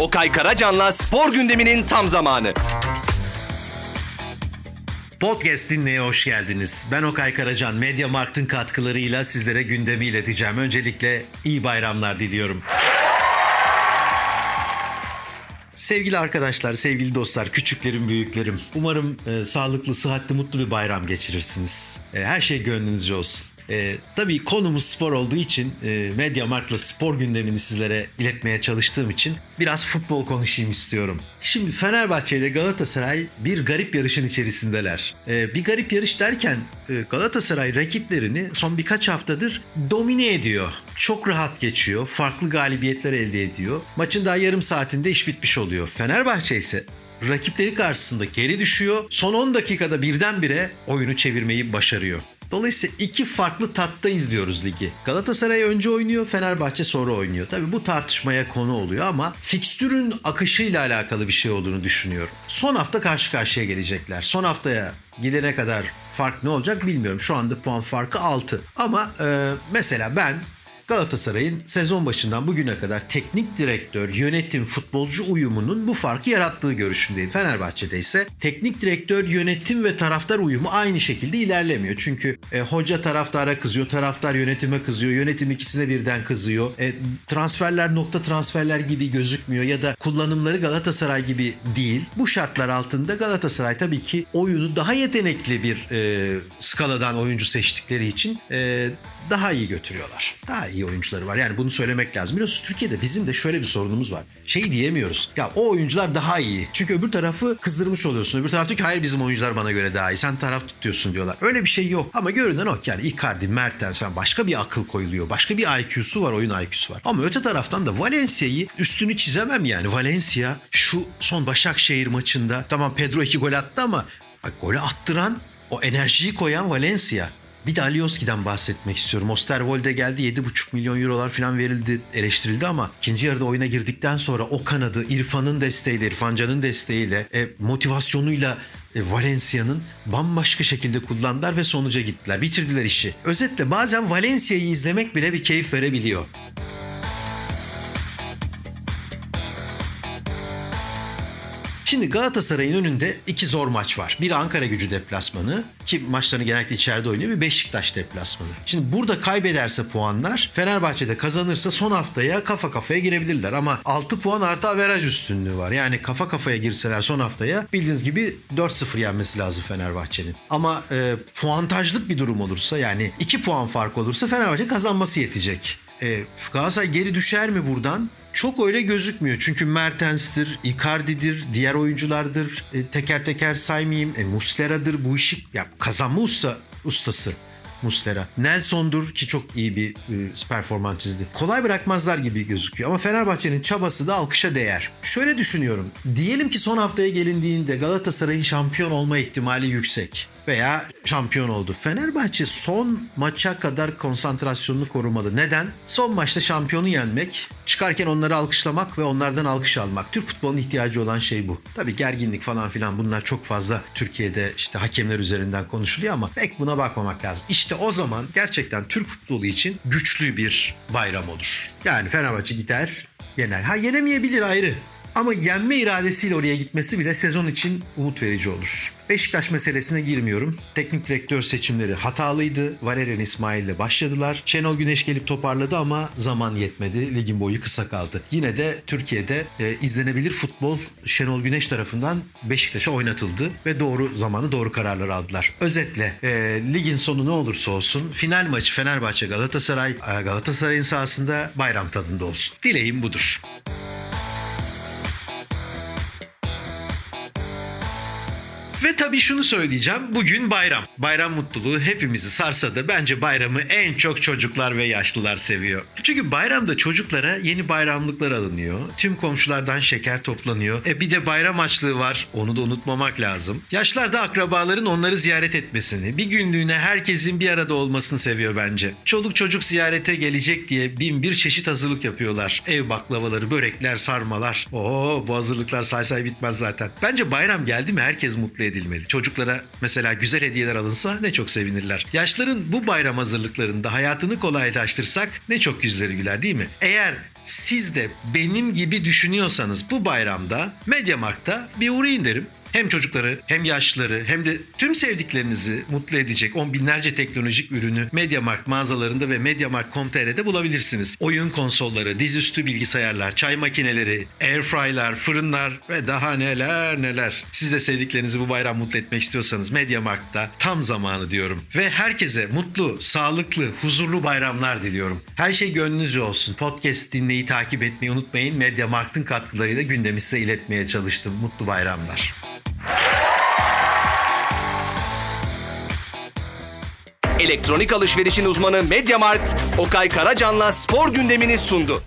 Okay Karacan'la spor gündeminin tam zamanı. Podcast dinleye hoş geldiniz. Ben Okay Karacan. Media Markt'ın katkılarıyla sizlere gündemi ileteceğim. Öncelikle iyi bayramlar diliyorum. Sevgili arkadaşlar, sevgili dostlar, küçüklerim, büyüklerim. Umarım e, sağlıklı, sıhhatli, mutlu bir bayram geçirirsiniz. E, her şey gönlünüzce olsun. E, tabii konumuz spor olduğu için e, Media Markt'la spor gündemini sizlere iletmeye çalıştığım için biraz futbol konuşayım istiyorum. Şimdi Fenerbahçe ile Galatasaray bir garip yarışın içerisindeler. E, bir garip yarış derken e, Galatasaray rakiplerini son birkaç haftadır domine ediyor. Çok rahat geçiyor. Farklı galibiyetler elde ediyor. Maçın daha yarım saatinde iş bitmiş oluyor. Fenerbahçe ise rakipleri karşısında geri düşüyor. Son 10 dakikada birdenbire oyunu çevirmeyi başarıyor. Dolayısıyla iki farklı tatta izliyoruz ligi. Galatasaray önce oynuyor, Fenerbahçe sonra oynuyor. Tabii bu tartışmaya konu oluyor ama fikstürün akışıyla alakalı bir şey olduğunu düşünüyorum. Son hafta karşı karşıya gelecekler. Son haftaya gidene kadar fark ne olacak bilmiyorum. Şu anda puan farkı 6. Ama e, mesela ben Galatasaray'ın sezon başından bugüne kadar teknik direktör, yönetim, futbolcu uyumunun bu farkı yarattığı görüşündeyim. Fenerbahçe'de ise teknik direktör, yönetim ve taraftar uyumu aynı şekilde ilerlemiyor. Çünkü e, hoca taraftara kızıyor, taraftar yönetime kızıyor, yönetim ikisine birden kızıyor. E, transferler nokta transferler gibi gözükmüyor ya da kullanımları Galatasaray gibi değil. Bu şartlar altında Galatasaray tabii ki oyunu daha yetenekli bir e, skaladan oyuncu seçtikleri için e, daha iyi götürüyorlar. Daha iyi oyuncuları var. Yani bunu söylemek lazım. Biliyorsunuz Türkiye'de bizim de şöyle bir sorunumuz var. Şey diyemiyoruz. Ya o oyuncular daha iyi. Çünkü öbür tarafı kızdırmış oluyorsun. Öbür taraf diyor ki hayır bizim oyuncular bana göre daha iyi. Sen taraf tutuyorsun diyorlar. Öyle bir şey yok. Ama görünen o ki yani Icardi, Mertens falan başka bir akıl koyuluyor. Başka bir IQ'su var, oyun IQ'su var. Ama öte taraftan da Valencia'yı üstünü çizemem yani. Valencia şu son Başakşehir maçında tamam Pedro iki gol attı ama bak, golü attıran o enerjiyi koyan Valencia. Bir de Alioski'den bahsetmek istiyorum. Osterwolde geldi 7,5 milyon eurolar falan verildi eleştirildi ama ikinci yarıda oyuna girdikten sonra o kanadı İrfan'ın desteğiyle, İrfan Can'ın desteğiyle, e, motivasyonuyla e, Valencia'nın bambaşka şekilde kullandılar ve sonuca gittiler. Bitirdiler işi. Özetle bazen Valencia'yı izlemek bile bir keyif verebiliyor. Şimdi Galatasaray'ın önünde iki zor maç var. Bir Ankara gücü deplasmanı ki maçlarını genellikle içeride oynuyor. Bir Beşiktaş deplasmanı. Şimdi burada kaybederse puanlar Fenerbahçe'de kazanırsa son haftaya kafa kafaya girebilirler. Ama 6 puan artı averaj üstünlüğü var. Yani kafa kafaya girseler son haftaya bildiğiniz gibi 4-0 yenmesi lazım Fenerbahçe'nin. Ama e, puantajlık bir durum olursa yani 2 puan fark olursa Fenerbahçe kazanması yetecek. E, Galatasaray geri düşer mi buradan? Çok öyle gözükmüyor. Çünkü Mertens'tir, Icardi'dir, diğer oyunculardır. E, teker teker saymayayım. E, Muslera'dır bu işi ya kazanma usta ustası. Muslera. Nelson'dur ki çok iyi bir e, performans çizdi. Kolay bırakmazlar gibi gözüküyor ama Fenerbahçe'nin çabası da alkışa değer. Şöyle düşünüyorum. Diyelim ki son haftaya gelindiğinde Galatasaray'ın şampiyon olma ihtimali yüksek veya şampiyon oldu. Fenerbahçe son maça kadar konsantrasyonunu korumalı. Neden? Son maçta şampiyonu yenmek, çıkarken onları alkışlamak ve onlardan alkış almak. Türk futbolunun ihtiyacı olan şey bu. Tabii gerginlik falan filan bunlar çok fazla Türkiye'de işte hakemler üzerinden konuşuluyor ama pek buna bakmamak lazım. İşte o zaman gerçekten Türk futbolu için güçlü bir bayram olur. Yani Fenerbahçe gider, yener. Ha yenemeyebilir ayrı. Ama yenme iradesiyle oraya gitmesi bile sezon için umut verici olur. Beşiktaş meselesine girmiyorum. Teknik direktör seçimleri hatalıydı. Valerian İsmail ile başladılar. Şenol Güneş gelip toparladı ama zaman yetmedi. Ligin boyu kısa kaldı. Yine de Türkiye'de e, izlenebilir futbol Şenol Güneş tarafından Beşiktaş'a oynatıldı ve doğru zamanı doğru kararlar aldılar. Özetle e, ligin sonu ne olursa olsun final maçı Fenerbahçe Galatasaray e, Galatasaray'ın sahasında bayram tadında olsun. Dileğim budur. Ve tabii şunu söyleyeceğim. Bugün bayram. Bayram mutluluğu hepimizi sarsa da bence bayramı en çok çocuklar ve yaşlılar seviyor. Çünkü bayramda çocuklara yeni bayramlıklar alınıyor. Tüm komşulardan şeker toplanıyor. E bir de bayram açlığı var. Onu da unutmamak lazım. Yaşlar da akrabaların onları ziyaret etmesini, bir günlüğüne herkesin bir arada olmasını seviyor bence. Çoluk çocuk ziyarete gelecek diye bin bir çeşit hazırlık yapıyorlar. Ev baklavaları, börekler, sarmalar. Oo bu hazırlıklar say say bitmez zaten. Bence bayram geldi mi herkes mutlu edilmeli. Çocuklara mesela güzel hediyeler alınsa ne çok sevinirler. Yaşların bu bayram hazırlıklarında hayatını kolaylaştırsak ne çok yüzleri güler değil mi? Eğer siz de benim gibi düşünüyorsanız bu bayramda Mediamarkt'a bir uğrayın derim. Hem çocukları hem yaşlıları hem de tüm sevdiklerinizi mutlu edecek on binlerce teknolojik ürünü Mediamarkt mağazalarında ve Mediamarkt.com.tr'de bulabilirsiniz. Oyun konsolları, dizüstü bilgisayarlar, çay makineleri, airfryer'lar, fırınlar ve daha neler neler. Siz de sevdiklerinizi bu bayram mutlu etmek istiyorsanız Mediamarkt'ta tam zamanı diyorum. Ve herkese mutlu, sağlıklı, huzurlu bayramlar diliyorum. Her şey gönlünüzce olsun. Podcast dinleyi takip etmeyi unutmayın. Mediamarkt'ın katkılarıyla gündemi size iletmeye çalıştım. Mutlu bayramlar. Elektronik alışverişin uzmanı Mediamart, Okay Karacan'la spor gündemini sundu.